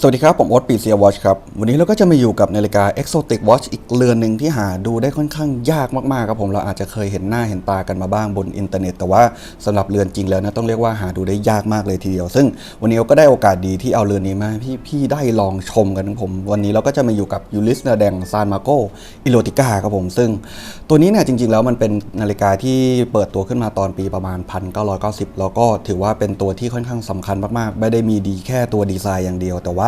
สวัสดีครับ ผมโอ๊ตปีเซียวอชครับ วันนี้เราก็จะมาอยู่กับนาฬิกา Exotic Watch อีกเรือนหนึ่งที่หาดูได้ค่อนข้างยากมากๆครับผมเราอาจจะเคยเห็นหน้าเห็นตากันมาบ้างบนอินเทอร์เน็ต แต่ว่าสำหรับเรือนจริงแล้วนะต้องเรียกว่าหาดูได้ยากมากเลยทีเดียว ซึ่งวันนี้เราก็ได้โอกาสดีที่เอาเรือนนี้มาพี่พี่ได้ลองชมกันผม วันนี้เราก็จะมาอยู่กับยูริสนาแดงซานมาโกอิโลติก้าครับผมซึ่ง ตัวนี้เนี่ยจริง ๆ แล้วมันเป็นนาฬิกาที่เปิดตัวขึ้นมาตอนปีประมาณ 1990 แล้วก็ถือว่าเป็นตัวที่ค่อนข้างสำคัญมากๆ ไม่ได้มีดีแค่ตัวดีไซน์อย่างเดียวแต่ว่า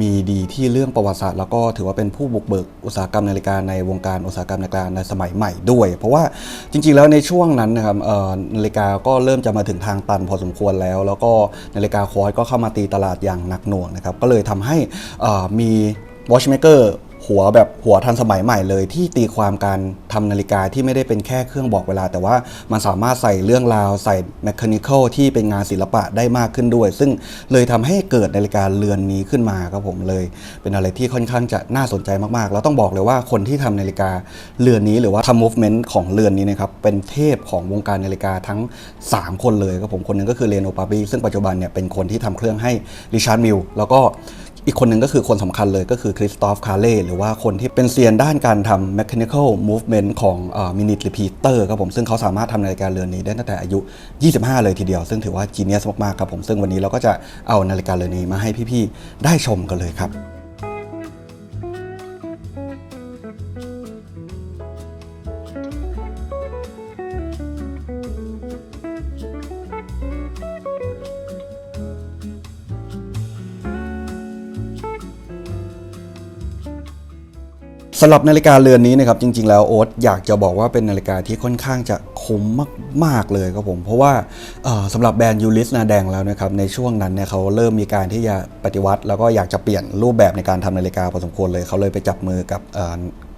มีดีที่เรื่องประวัติศาสตร์ แล้วก็ถือว่าเป็นผู้บุกเบิกอุตสาหกรรมนาฬิกาในวงการอุตสาหกรรมนาฬิกาในสมัยใหม่ด้วย เพราะว่าจริงๆแล้วในช่วงนั้นนะครับนาฬิกาก็เริ่มจะมาถึงทางตันพอสมควรแล้ว แล้วก็นาฬิกาควอตก็เข้ามาตีตลาดอย่างหนักหน่วงนะครับก็เลยทำให้เอ่อมีวอชเมเกอร์ หัวแบบหัวทันสมัยใหม่เลยที่ตีความการทำนาฬิกาที่ไม่ได้เป็นแค่เครื่องบอกเวลา แต่ว่ามันสามารถใส่เรื่องราวใส่ mechanical ที่เป็นงานศิลปะได้มากขึ้นด้วย ซึ่งเลยทำให้เกิดนาฬิกาเรือนนี้ขึ้นมาครับผมเลย เป็นอะไรที่ค่อนข้างจะน่าสนใจมากๆ แล้วต้องบอกเลยว่าคนที่ทำนาฬิกาเรือนนี้หรือว่าทำ movement ของเรือนนี้นะครับเป็นเทพของวงการนาฬิกาทั้ง 3 คนเลยครับผมคนหนึงก็คือเลโนปาบีซึ่งปัจจุบันเนี่ยเป็นคนที่ทำเครื่องให้ริชาร์ดมิลแล้วก็ อีกคนหนึ่งก็คือคนสำคัญเลยก็คือคริสตอฟคาเล่หรือว่าคนที่เป็นเซียนด้านการทำ mechanical movement ของมินิทรีพีเตอร์ครับผมซึ่งเขาสามารถทำนาฬิกาเรือนนี้ได้ตั้งแต่อายุ 25 เลยทีเดียว ซึ่งถือว่าจีเนียสมากๆครับผมซึ่งวันนี้เราก็จะเอานาฬิกาเรือนนี้มาให้พี่ๆได้ชมกันเลยครับ สำหรับนาฬิกาเรือนนี้นะครับจริง ๆ แล้วโอ๊ตอยากจะบอกว่าเป็นนาฬิกาที่ค่อนข้างจะคุ้มมาก ๆ เลยครับผม เพราะว่าเอ่อสำหรับแบรนด์ยูริสนาแดงแล้วนะครับในช่วงนั้นเนี่ยเขาเริ่มมีการที่จะปฏิวัติ แล้วก็อยากจะเปลี่ยนรูปแบบในการทำนาฬิกาพอสมควรเลยเขาเลยไปจับมือกับ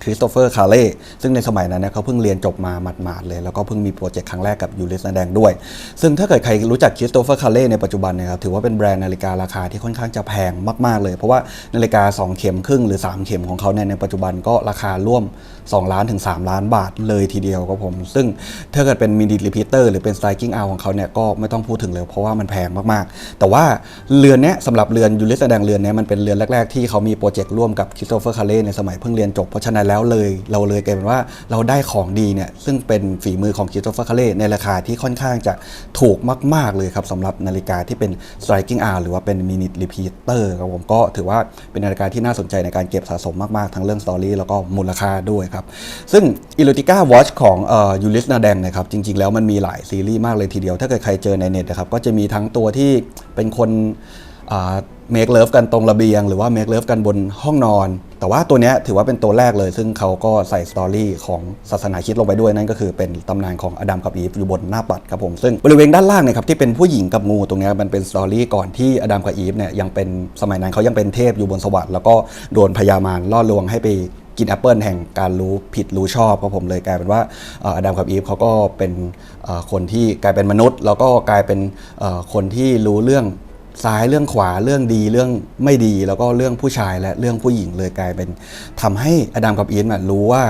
คริสโตเฟอร์คาเล่ซึ่งในสมัยนั้นเนี่ยเขาเพิ่งเรียนจบมาหมาดๆเลย แล้วก็เพิ่งมีโปรเจกต์ครั้งแรกกับยูริสนาแดงด้วย ซึ่งถ้าเกิดใครรู้จักคริสโตเฟอร์คาเล่ในปัจจุบันนะครับถือว่าเป็นแบรนด์นาฬิการาคาที่ค่อนข้างจะแพงมากๆเลย เพราะว่านาฬิกา 2 เข็มครึ่งหรือ 3 เข็มของเขาเนี่ยในปัจจุบันก็ราคาร่วม2 ล้านถึง 3 ล้านบาทเลยทีเดียวครับผม ซึ่งถ้าเกิดเป็นมินิรีพีเตอร์หรือเป็น striking out ของเขาเนี่ยก็ไม่ต้องพูดถึงเลยเพราะว่ามันแพงมากๆ แต่ว่าเรือนเนี้ยสำหรับเรือนยูริสแดงเรือนเนี้ยมันเป็นเรือนแรก ๆ ที่เขามีโปรเจกต์ร่วมกับคริสโตเฟอร์คาเล่ในสมัยเพิ่งเรียนจบ เพราะฉะนั้นแล้วเลยเราเลยกลายเป็นว่าเราได้ของดีเนี่ยซึ่งเป็นฝีมือของคริสโตเฟอร์คาเล่ในราคาที่ค่อนข้างจะถูกมาก ๆเลยครับสำหรับนาฬิกาที่เป็น striking hour หรือว่าเป็น minute repeater ครับผมก็ถือว่าเป็นนาฬิกาที่น่าสนใจในการเก็บสะสมมากๆ ทั้งเรื่องสตอรี่แล้วก็มูลค่าด้วยครับซึ่ง i l u t i c a Watch ของยูริสนาแดงนะครับจริง ๆ แล้วมันมีหลายซีรีส์มากเลยทีเดียว ถ้าเกิดใครเจอในเน็ตนะครับก็จะมีทั้งตัวที่เป็นคนเมคเลิฟกันตรงระเบียง หรือว่าเมคเลิฟกันบนห้องนอน แต่ว่าตัวนี้ถือว่าเป็นตัวแรกเลย ซึ่งเขาก็ใส่สตอรี่ของศาสนาคริดลงไปด้วยนั่นก็คือเป็นตำนานของอดัมกับอีฟอยู่บนหน้าปัดครับผม ซึ่งบริเวณด้านล่างเนี่ยครับที่เป็นผู้หญิงกับงูตรงนี้มันเป็นสตอรี่ก่อนที่อดัมกับอีฟเนี่ยยังเป็นสมัยนั้นเขายังเป็นเทพอยู่บนสวรรค์แล้วก็โดนพญามารล่อลวงให้ไป กินแอปเปิลแห่งการรู้ผิดรู้ชอบครับผมเลยกลายเป็นว่าอดัมกับอีฟเขาก็เป็นคนที่กลายเป็นมนุษย์ แล้วก็กลายเป็นคนที่รู้เรื่อง ซ้ายเรื่องขวาเรื่องดีเรื่องไม่ดีแล้วก็เรื่องผู้ชายและเรื่องผู้หญิงเลยกลายเป็นทำให้อดัมกับอีฟรู้ว่า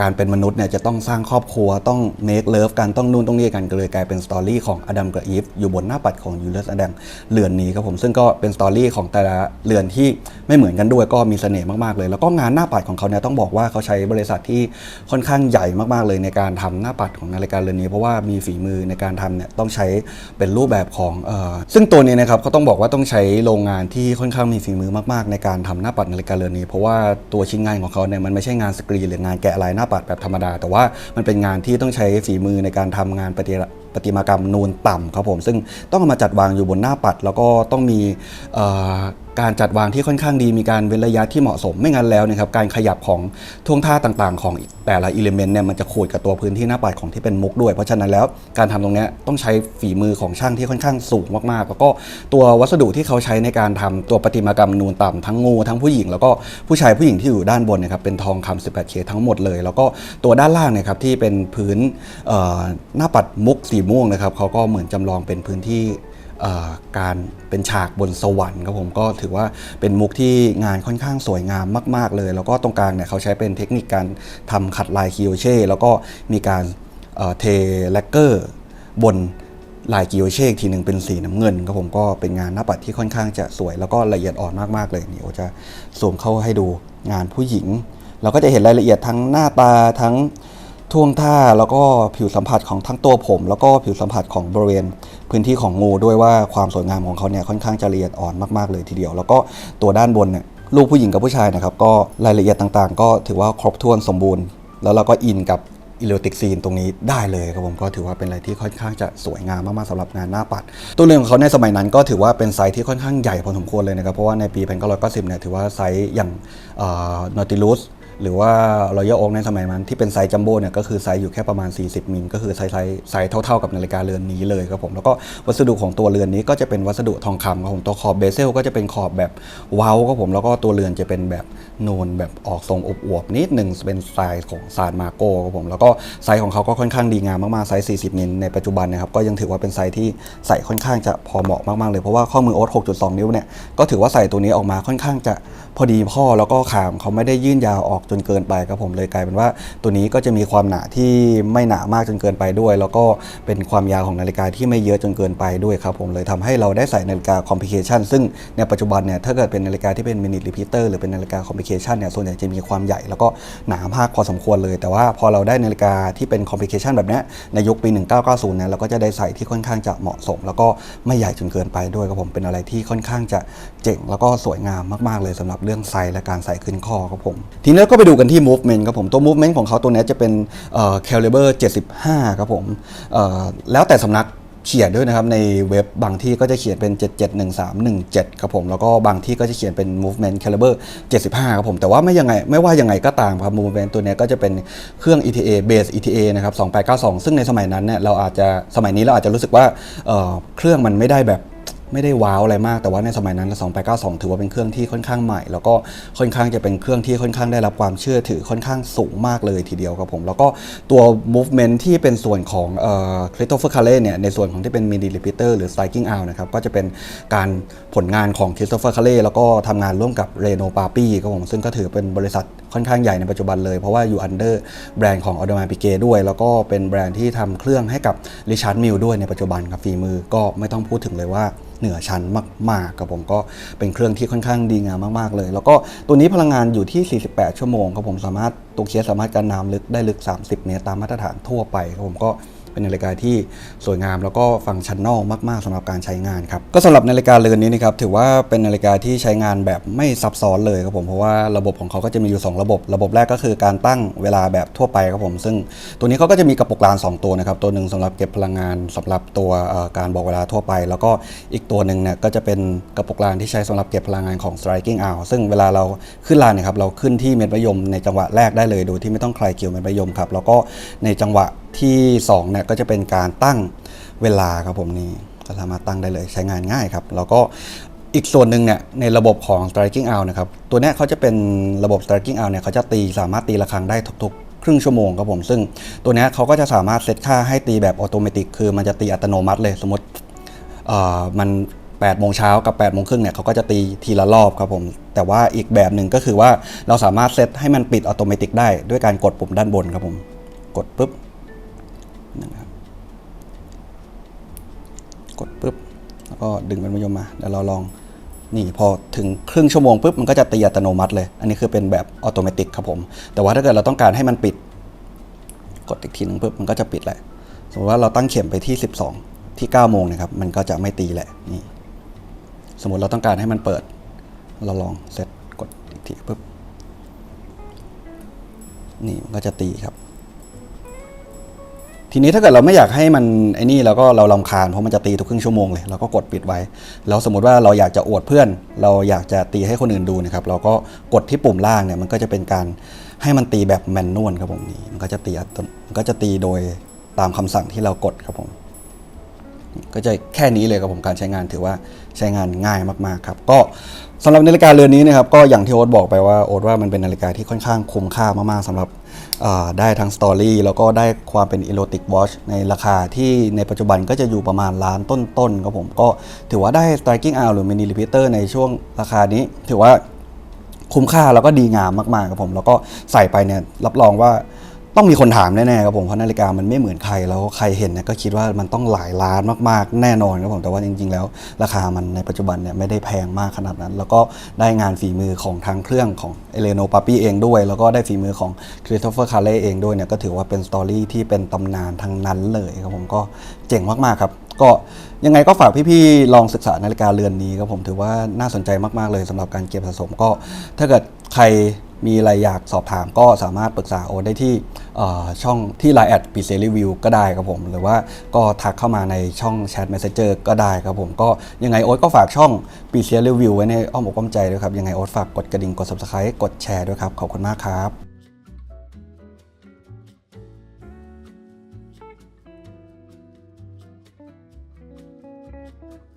การเป็นมนุษย์เนี่ยจะต้องสร้างครอบครัวต้องเมคเลิฟกันต้องนู่นต้องนี่กันก็เลยกลายเป็นสตอรี่ของอดัมกับอีฟอยู่บนหน้าปัดของยูเลสอดัมเรือนนี้ครับผมซึ่งก็เป็นสตอรี่ของแต่ละเรือนที่ไม่เหมือนกันด้วยก็มีเสน่ห์มากๆเลย แล้วก็งานหน้าปัดของเขาเนี่ยต้องบอกว่าเขาใช้บริษัทที่ค่อนข้างใหญ่มากๆเลยในการทำหน้าปัดของนาฬิกาเรือนนี้ เพราะว่ามีฝีมือในการทำเนี่ยต้องใช้เป็นรูปแบบของออซึ่งตัวนี้นะครับเขาต้องบอกว่าต้องใช้โรงงานที่ค่อนข้างมีฝีมือมากๆ ในการทำหน้าปัดนาฬิกาเรือนนี้ เพราะว่าตัวชิ้นงานของเขาเนี่ยมันไม่ใช่งานสกรีนหรืองานแกะลายหน้าปัดแบบธรรมดา แต่ว่ามันเป็นงานที่ต้องใช้ฝีมือในการทำงานปฏิปฏิมากรรมนูนต่ำครับผมซึ่งต้องเอามาจัดวางอยู่บนหน้าปัด แล้วก็ต้องมีเอ่อ การจัดวางที่ค่อนข้างดีมีการเว้นระยะที่เหมาะสมไม่งั้นแล้วนะครับการขยับของท่วงท่าต่างๆ ของแต่ละอิเลเมนต์เนี่ยมันจะขูดกับตัวพื้นที่หน้าปัดของที่เป็นมุกด้วย เพราะฉะนั้นแล้วการทำตรงเนี้ยต้องใช้ฝีมือของช่างที่ค่อนข้างสูงมากๆ แล้วก็ตัววัสดุที่เขาใช้ในการทำตัวประติมากรรมนูนต่ำทั้งงูทั้งผู้หญิง แล้วก็ผู้ชายผู้หญิงที่อยู่ด้านบนนะครับเป็นทองคำ 18K ทั้งหมดเลย แล้วก็ตัวด้านล่างเนะครับที่เป็นพื้นหน้าปัดมุกสีม่วงนะครับเขาก็เหมือนจำลองเป็นพื้นที่ การเป็นฉากบนสวรรค์ครับผมก็ถือว่าเป็นมุกที่งานค่อนข้างสวยงามมาก ๆ เลย แล้วก็ตรงกลางเนี่ยเขาใช้เป็นเทคนิคการทำขัดลายคิโอเช่แล้วก็มีการเอ่อเทแลกเกอร์บนลายกิโอเช่อีกทีหนึ่งเป็นสีน้ำเงินครับผมก็เป็นงานหน้าปัดที่ค่อนข้างจะสวยแล้วก็ละเอียดอ่อนมากๆเลยนี่โอจะซูมเข้าให้ดูงานผู้หญิง เราก็จะเห็นรายละเอียดทั้งหน้าตาทั้ง ท่วงท่าแล้วก็ผิวสัมผัสของทั้งตัวผม แล้วก็ผิวสัมผัสของบริเวณพื้นที่ของงูด้วยว่าความสวยงามของเขาเนี่ยค่อนข้างจะละเอียดอ่อนมากๆเลยทีเดียว แล้วก็ตัวด้านบนเนี่ยลูกผู้หญิงกับผู้ชายนะครับก็รายละเอียดต่างๆ ก็ถือว่าครบถ้วนสมบูรณ์ แล้วเราก็อินกับอิเลติกซีนตรงนี้ได้เลยครับผมก็ถือว่าเป็นอะไรที่ค่อนข้างจะสวยงามมากๆสำหรับงานหน้าปัด ตัวเรือของเขาในสมัยนั้นก็ถือว่าเป็นไซส์ที่ค่อนข้างใหญ่พอสมควรเลยนะครับเพราะว่าในปี1990เนี่ยถือว่าไซส์อย่างนอติลูส หรือว่ารอยัลโอ๊กในสมัยนั้นที่เป็นไซส์จัมโบ้เนี่ยก็คือไซส์อยู่แค่ประมาณ 40 มิลก็คือไซส์ไซส์ไซส์เท่าๆกับนาฬิกาเรือนนี้เลยครับผมแล้วก็วัสดุของตัวเรือนนี้ก็จะเป็นวัสดุทองคำครับผมตัวขอบเบเซลก็จะเป็นขอบแบบเว้าครับผมแล้วก็ตัวเรือนจะเป็นแบบนูนแบบออกทรงอบอวบๆนิดหนึ่งเป็นสไตล์ของซานมาโก้ครับผมแล้วก็ไซส์ของเขาก็ค่อนข้างดีงามมากๆไซส์ 40 มิลในปัจจุบันนะครับก็ยังถือว่าเป็นไซส์ที่ใส่ค่อนข้างจะพอเหมาะมากๆเลยเพราะว่าข้อมือโอ๊ต6.2 นิ้วเนี่ยก็ถือว่าใส่ตัวนี้ออกมาค่อนข้างจะพอดีพ่อแล้วก็ขามเขาไม่ได้ยื่นยาวออกจนเกินไปครับผมเลยกลายเป็นว่า ตัวนี้ก็จะมีความหนาที่ไม่หนามากจนเกินไปด้วย แล้วก็เป็นความยาวของนาฬิกาที่ไม่เยอะจนเกินไปด้วยครับผมเลยทำให้เราได้ใส่นาฬิกาคอมพิเคชันซึ่งในปัจจุบันเนี่ยถ้าเกิดเป็นนาฬิกาที่เป็นมินิรีพีเตอร์หรือเป็นนาฬิกาคอมพิเคชันเนี่ยส่วนใหญ่จะมีความใหญ่แล้วก็หนามากพอสมควรเลย แต่ว่าพอเราได้นาฬิกาที่เป็นคอมพิเคชันแบบนี้ในยุคปี 1990เนี่ยเราก็จะได้ใส่ที่ค่อนข้างจะเหมาะสม แล้วก็ไม่ใหญ่จนเกินไปด้วยครับผมเป็นอะไรที่ค่อนข้างจะเจ๋งแล้วก็สวยงามมากๆเลยสำหรับเรื่องไซส์และการใส่ขึ้นข้อครับผมทีนี้กก็ไปดูกันที่ movement ครับผมตัว movement ของเขาตัวนี้จะเป็นเอ่อ caliber 75 ครับผมแล้วแต่สำนักเขียนด้วยนะครับ ในเว็บบางที่ก็จะเขียนเป็น 771317 ครับผม แล้วก็บางที่ก็จะเขียนเป็น movement caliber 75 ครับผม แต่ว่าไม่ยังไงไม่ว่ายังไงก็ตามครับ movement ตัวนี้ก็จะเป็นเครื่อง ETA base ETA นะครับ 2892 ซึ่งในสมัยนั้นเนี่ยเราอาจจะสมัยนี้เราอาจจะรู้สึกว่าเเครื่องมันไม่ได้แบบ ไม่ได้ว้าวอะไรมากแต่ว่าในสมัยนั้น 2892 ถือว่าเป็นเครื่องที่ค่อนข้างใหม่ แล้วก็ค่อนข้างจะเป็นเครื่องที่ค่อนข้างได้รับความเชื่อถือค่อนข้างสูงมากเลยทีเดียวครับผม แล้วก็ตัว movement ที่เป็นส่วนของเอ่อ Christopher c a r l e เนี่ยในส่วนของที่เป็น mini repeater หรือ striking out นะครับก็จะเป็นการผลงานของ Christopher c a r l e แล้วก็ทำงานร่วมกับ Reno Papi ครับผมซึ่งก็ถือเป็นบริษัท ค่อนข้างใหญ่ในปัจจุบันเลย เพราะว่าอยู่อันเดอร์แบรนด์ของออเดอร์มาปิเกด้วย แล้วก็เป็นแบรนด์ที่ทำเครื่องให้กับริชาร์ดมิลด้วยในปัจจุบันครับฝีมือก็ไม่ต้องพูดถึงเลยว่าเหนือชั้นมากๆครับผมก็เป็นเครื่องที่ค่อนข้างดีงามมากๆเลย แล้วก็ตัวนี้พลังงานอยู่ที่ 48 ชั่วโมงครับผมสามารถตัวเคสสามารถกันน้ำลึกได้ลึก 30 เมตรตามมาตรฐานทั่วไปครับผมก็ เป็นนาฬิกาที่สวยงาม แล้วก็ฟังก์ชันนอลมาก ๆสำหรับการใช้งานครับก็สำหรับนาฬิกาเรือนนี้นะครับถือว่าเป็นนาฬิกาที่ใช้งานแบบไม่ซับซ้อนเลยครับผมเพราะว่าระบบของเขาก็จะมีอยู่ 2 ระบบ ระบบแรกก็คือการตั้งเวลาแบบทั่วไปครับผมซึ่งตัวนี้เขาก็จะมีกระปุกลาน 2 ตัวนะครับตัวหนึ่งสำหรับเก็บพลังงานสำหรับตัวการบอกเวลาทั่วไป แล้วก็อีกตัวหนึ่งเนี่ยก็จะเป็นกระปุกลานที่ใช้สำหรับเก็บพลังงานของ striking out ซึ่งเวลาเราขึ้นลานเนี่ยครับเราขึ้นที่เม็ดมะยมในจังหวะแรกได้เลยโดยที่ไม่ต้องใคลายเกี่ยวเม็ดมะยมครับแล้วก็ในจังหวะที่2เนี่ยก็จะเป็นการตั้งเวลาครับผมนี่ก็สามารถตั้งได้เลยใช้งานง่ายครับ แล้วก็อีกส่วนหนึ่งเนี่ยในระบบของ striking out นะครับตัวนี้เขาจะเป็นระบบ striking out เนี่ยเขาจะตีสามารถตีระฆังได้ทุกๆ ครึ่งชั่วโมงครับผม ซึ่งตัวนี้เขาก็จะสามารถเซตค่าให้ตีแบบออโตเมติคือมันจะตีอัตโนมัติเลยสมมติเออมัน8โมงเช้ากับ8โมงครึ่งเนี่ยเขาก็จะตีทีละรอบครับผม แต่ว่าอีกแบบหนึ่งก็คือว่าเราสามารถเซตให้มันปิดอัตโนมัติได้ด้วยการกดปุ่มด้านบนครับผม กดปุ๊บ นะครับ กดปุ๊บแล้วก็ดึงเป็นมะยมมาเดี๋ยวเราลองนี่พอถึงครึ่งชั่วโมงปุ๊บมันก็จะตีอัตโนมัติเลย อันนี้คือเป็นแบบออโตเมติกครับผม แต่ว่าถ้าเกิดเราต้องการให้มันปิด กดอีกทีหนึงปุ๊บมันก็จะปิดแหละ สมมติว่าเราตั้งเข็มไปที่ 12 ที่9โมงนะครับ มันก็จะไม่ตีแหละนี่ สมมติเราต้องการให้มันเปิด เราลองเซตกดอีกทีปุ๊บนี่มันก็จะตีครับ ทีนี้ถ้าเกิดเราไม่อยากให้มันไอ้นี่เราก็เราลำคาญเพราะมันจะตีทุกครึ่งชั่วโมงเลยเราก็กดปิดไว้ แล้วสมมติว่าเราอยากจะอวดเพื่อน เราอยากจะตีให้คนอื่นดูนะครับเราก็กดที่ปุ่มล่างเนี่ยมันก็จะเป็นการให้มันตีแบบแมนนวลครับผมนี่มันก็จะตีอัตมันก็จะตีโดยตามคำสั่งที่เรากดครับผมก็จะแค่นี้เลยครับผมการใช้งานถือว่าใช้งานง่ายมากๆครับก็สำหรับนาฬิกาเรือนนี้นะครับก็อย่างที่โอ๊ตบอกไปว่าโอ๊ตว่ามันเป็นนาฬิกาที่ค่อนข้างคุ้มค่ามากๆสำหรับ ได้ทั้งสตอรี่แล้วก็ได้ความเป็นอีโรติกวอชในราคาที่ในปัจจุบันก็จะอยู่ประมาณล้านต้นๆครับผมก็ถือว่าได้ striking out หรือ mini repeater ในช่วงราคานี้ ถือว่าคุ้มค่าแล้วก็ดีงามมากๆครับผม แล้วก็ใส่ไปเนี่ยรับรองว่า ต้องมีคนถามแน่ๆครับผมเพราะนาฬิกามันไม่เหมือนใครแล้วใครเห็นเนี่ยก็คิดว่ามันต้องหลายล้านมากๆแน่นอนครับผมแต่ว่าจริง ๆ แล้ว ราคามันในปัจจุบันเนี่ยไม่ได้แพงมากขนาดนั้น แล้วก็ได้งานฝีมือของทางเครื่องของเอเลโนปาปี้เองด้วย แล้วก็ได้ฝีมือของคริสโตเฟอร์คาเล่เองด้วยเนี่ยก็ถือว่าเป็นสตอรี่ที่เป็นตำนานทั้งนั้นเลยครับผมก็เจ๋งมากๆครับก็ยังไงก็ฝากพี่ๆลองศึกษานาฬิกาเรือนนี้ครับผมถือว่าน่าสนใจมากๆเลยสำหรับการเก็บสะสมก็ ถ้าเกิดใคร มีอะไรอยากสอบถามก็สามารถปรึกษาโอตได้ที่ช่องที่ Line แอดปีเซรีวิวก็ได้ครับผม หรือว่าก็ทักเข้ามาในช่องแชทเมสเซจก็ได้ครับผม ก็ยังไงโอ๊ตก็ฝากช่องปีเซรีวิวไว้ในอ้อมอกอ้อมใจด้วยครับ ยังไงโอ๊ตฝากกดกระดิ่งกด Subscribe กดแชร์ด้วยครับ ขอบคุณมากครับ